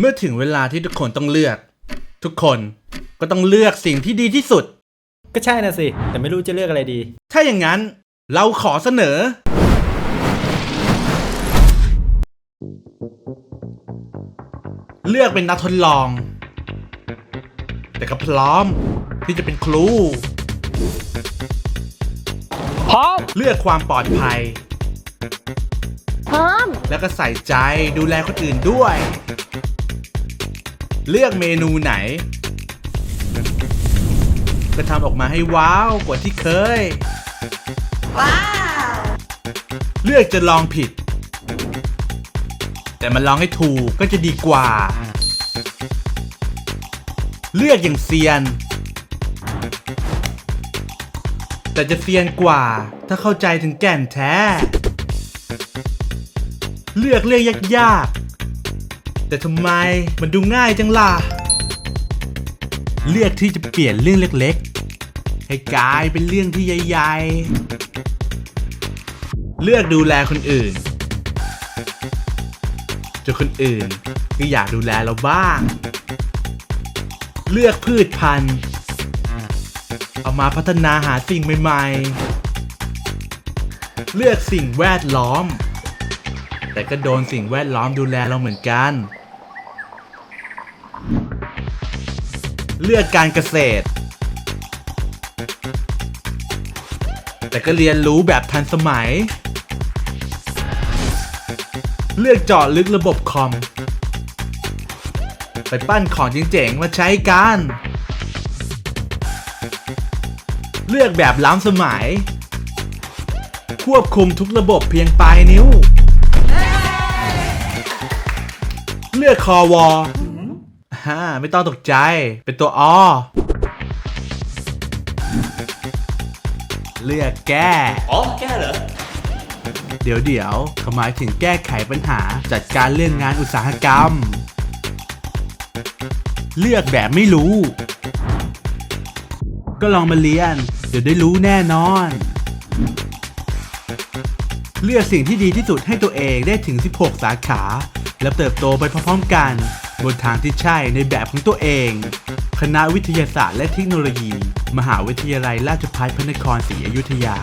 เมื่อถึงเวลาที่ทุกคนต้องเลือก ทุกคนก็ต้องเลือกสิ่งที่ดีที่สุด ก็ใช่นะสิ แต่ไม่รู้จะเลือกอะไรดี ถ้าอย่างนั้นเราขอเสนอ เลือกเป็นนักทดลอง แต่ก็พร้อมที่จะเป็นครู พร้อม เลือกความปลอดภัย พร้อม แล้วก็ใส่ใจดูแลคนอื่นด้วย เลือกเมนูไหนก็ทำออกมาให้ว้าวกว่าที่เคย ว้าว เลือกจะลองผิด แต่มันลองให้ถูกก็จะดีกว่า เลือกอย่างเซียน แต่จะเซียนกว่า ถ้าเข้าใจถึงแก่นแท้ เลือกเรื่องยากๆ แต่ทำไมมันดูง่ายจังล่ะ เลือกที่จะเปลี่ยนเรื่องเล็กๆ ให้กลายเป็นเรื่องที่ใหญ่ๆ เลือกดูแลคนอื่นจนคนอื่นก็อยากดูแลเราบ้าง เลือกพืชพันธุ์ เอามาพัฒนาหาสิ่งใหม่ๆ เลือกสิ่งแวดล้อม แต่ก็โดนสิ่งแวดล้อมดูแลเราเหมือนกัน เลือกการเกษตร แต่ก็เรียนรู้แบบทันสมัย เลือกเจาะลึกระบบคอม ไปปั้นของเจ๋งๆมาใช้กัน เลือกแบบล้ำสมัย ควบคุมทุกระบบเพียงปลายนิ้ว เลือกคอวอ ฮ่าไม่ต้องตกใจ เป็นตัวอเลือกแก้ อ๋อแก้เหรอ เดี๋ยวเดี๋ยวเขาหมายถึงแก้ไขปัญหาจัดการเรื่องงานอุตสาหกรรม เลือกแบบไม่รู้ ก็ลองมาเรียน เดี๋ยวได้รู้แน่นอน เลือกสิ่งที่ดีที่สุดให้ตัวเองได้ถึง 16 สาขา แล้วเติบโตไปพร้อมๆกัน บนทางที่ใช่ในแบบของตัวเอง คณะวิทยาศาสตร์และเทคโนโลยี มหาวิทยาลัยราชภัฏพระนครศรีอยุธยา